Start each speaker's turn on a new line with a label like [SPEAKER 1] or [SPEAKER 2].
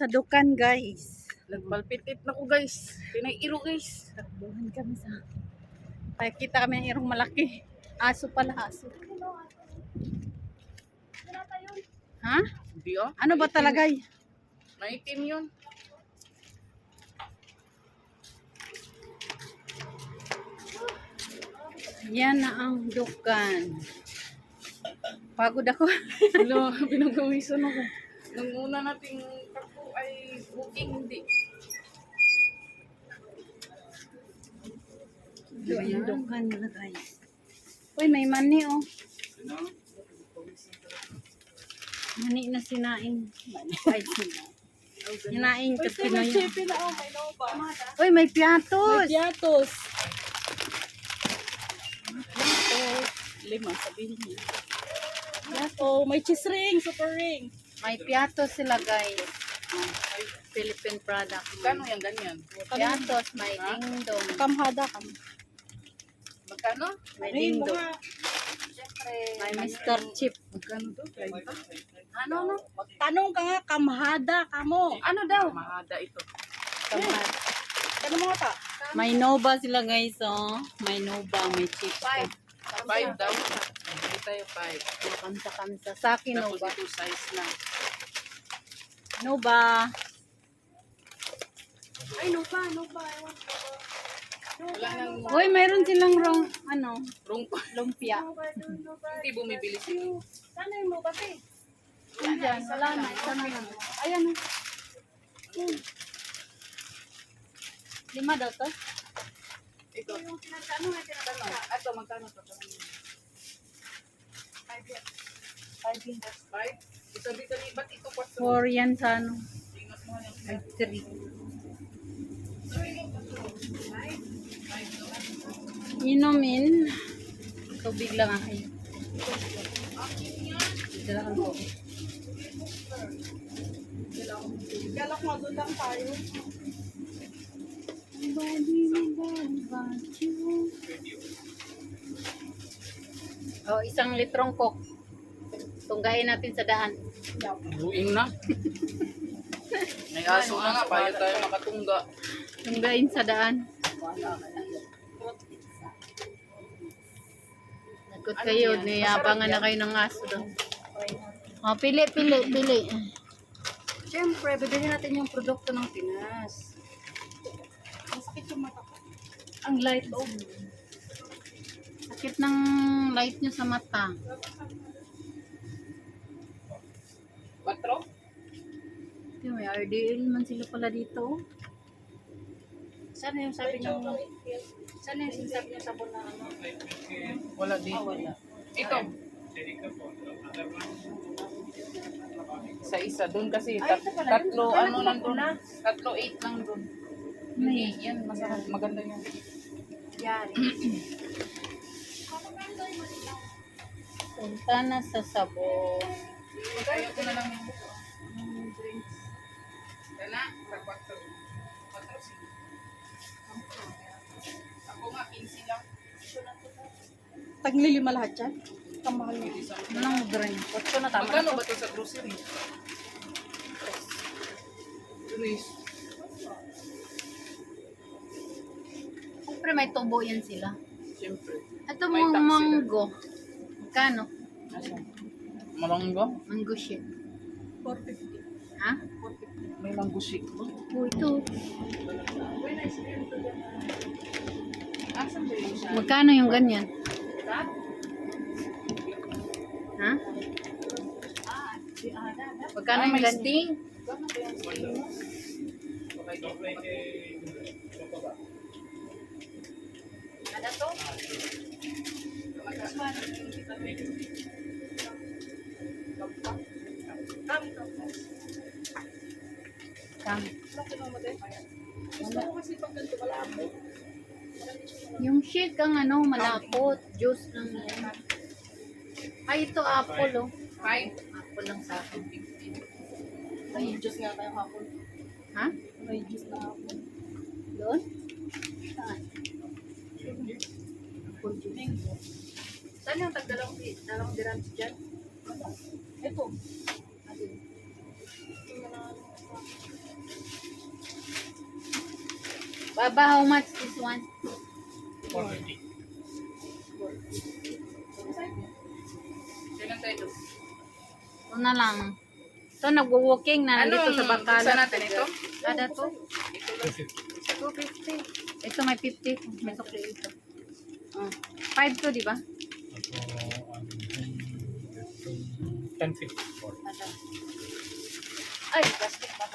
[SPEAKER 1] sa dukan, guys.
[SPEAKER 2] Nagpalpitit na ko guys. Pinay-iro guys.
[SPEAKER 1] Takbuhan kami sa... Nakikita kami ng irong malaki. Aso pala, aso. Ha?
[SPEAKER 2] Hindi oh.
[SPEAKER 1] Ano ba talaga? y-
[SPEAKER 2] Maitim yun.
[SPEAKER 1] Yan na ang dukan. Pagod ako.
[SPEAKER 2] Hello, pinagawisan ako. Nung una nating takbo ay booking, hindi.
[SPEAKER 1] Yan ang dukan na guys. Uy, may mani oh. Mani na sinain. Ay, sinain. Sinain ka Pinoy.
[SPEAKER 2] na ako, may?
[SPEAKER 1] Uy, may piatos.
[SPEAKER 2] Piatos. Piatos. Lima, sabihin niya. Piato, may cheese ring, super ring.
[SPEAKER 1] May piatos sila guys. Philippine product.
[SPEAKER 2] Magkano yan ganyan?
[SPEAKER 1] Piatos, may dingdong.
[SPEAKER 2] Kamhada kam. Magkano?
[SPEAKER 1] May dingdong. May Mr. Chip.
[SPEAKER 2] Magkano to? 30?
[SPEAKER 1] Ano, no?
[SPEAKER 2] Magtanong ka nga, kamhada ka mo. Ano daw? Kamhada ito.
[SPEAKER 1] Kamad.
[SPEAKER 2] Ano mga ta?
[SPEAKER 1] May Nova sila guys, oh. May Nova, may chip.
[SPEAKER 2] Five. Five daw. Hindi tayo five.
[SPEAKER 1] Kamsa-kamsa. Sa akin,
[SPEAKER 2] Tapos
[SPEAKER 1] Nova.
[SPEAKER 2] ito size na.
[SPEAKER 1] Nova.
[SPEAKER 2] Ay, no pa, no pa. Wala nang
[SPEAKER 1] Uy, mayroon silang rong, ano,
[SPEAKER 2] wrong pa.
[SPEAKER 1] lumpia.
[SPEAKER 2] Hindi bumibili sila.
[SPEAKER 1] Sana yung Nova, te? Diyan, wala na. Isa na lang. Ayan. Hmm. Lima daw to?
[SPEAKER 2] Ito. Yung tinatanong na tinatanong. Ito, magkano to? Five yan. Five yan. Five? Isabi ka ni, ba't ito kwatro?
[SPEAKER 1] Four yan sa ano.
[SPEAKER 2] Mo.
[SPEAKER 1] Ay, three. Inumin. Tubig lang ah. Ay. Dala tubig.
[SPEAKER 2] Galak mo, doon lang tayo.
[SPEAKER 1] Oh, isang litrong coke. Tunggain natin sa daan.
[SPEAKER 2] Buing na. May aso na nga, payo tayo makatungga.
[SPEAKER 1] Tunggain sa daan. Nagkot kayo, niyabangan na kayo ng aso doon. Oh, pili, pili, pili.
[SPEAKER 2] Siyempre, bibili natin yung produkto ng Pinas. Masakit yung mata ko. Ang light oh.
[SPEAKER 1] Sakit ng light nyo sa mata.
[SPEAKER 2] Quatro?
[SPEAKER 1] Di, may RDL man sila pala dito.
[SPEAKER 2] Sana yung sabi niyo, sana yung sinasabi niyo sabon na ano?
[SPEAKER 3] Wala dito.
[SPEAKER 2] wala. Ito. Sa isa, doon kasi tat- tatlo, ano lang doon? Tatlo, eight lang doon. Hindi, yan, masarap, maganda yan. Yan.
[SPEAKER 1] Punta na sa sabon. Taglilima lahat yan? Kamahal mo. Ano lang drink?
[SPEAKER 2] Quatro na tama. Magkano ba ito sa grocery? Luis.
[SPEAKER 1] Siyempre may tubo yan sila.
[SPEAKER 2] Siyempre.
[SPEAKER 1] Ito
[SPEAKER 2] May
[SPEAKER 1] mga
[SPEAKER 2] tax sila.
[SPEAKER 1] manggo. Magkano?
[SPEAKER 2] Malanggo?
[SPEAKER 1] Mango shake.
[SPEAKER 2] 450.
[SPEAKER 1] Ha?
[SPEAKER 2] May mango shake.
[SPEAKER 1] Oh, ito.
[SPEAKER 2] Asan ba yun siya?
[SPEAKER 1] Magkano yung ganyan? Ha? Magkano
[SPEAKER 2] Ah,
[SPEAKER 1] yung
[SPEAKER 2] sting? Ano to?
[SPEAKER 1] Kam.
[SPEAKER 2] Gusto ko kasi pag ganito malabo.
[SPEAKER 1] Yung shake ang ano, malapot. Juice lang yan. Ay, ito apple oh.
[SPEAKER 2] Five?
[SPEAKER 1] Apple lang sa akin.
[SPEAKER 2] May juice nga tayo hapon.
[SPEAKER 1] Ha?
[SPEAKER 2] May juice na hapon.
[SPEAKER 1] Doon? Saan? Apple juice.
[SPEAKER 2] Saan yung tagdalawang dalawang dirhams dyan? Ito.
[SPEAKER 1] Baba, how much this one?
[SPEAKER 3] 450.
[SPEAKER 2] Kailan tayo doon?
[SPEAKER 1] Ito na lang. Ito, nagwo-walking na
[SPEAKER 2] Ano,
[SPEAKER 1] nandito sa Bacala.
[SPEAKER 2] isa natin ito?
[SPEAKER 1] Kada to?
[SPEAKER 3] 250.
[SPEAKER 1] 250. Ito may 50. May sukli ito. Oh. 5 to, di ba?
[SPEAKER 3] Ako, ang 1050.
[SPEAKER 1] Kada. Ay, plastic pa to.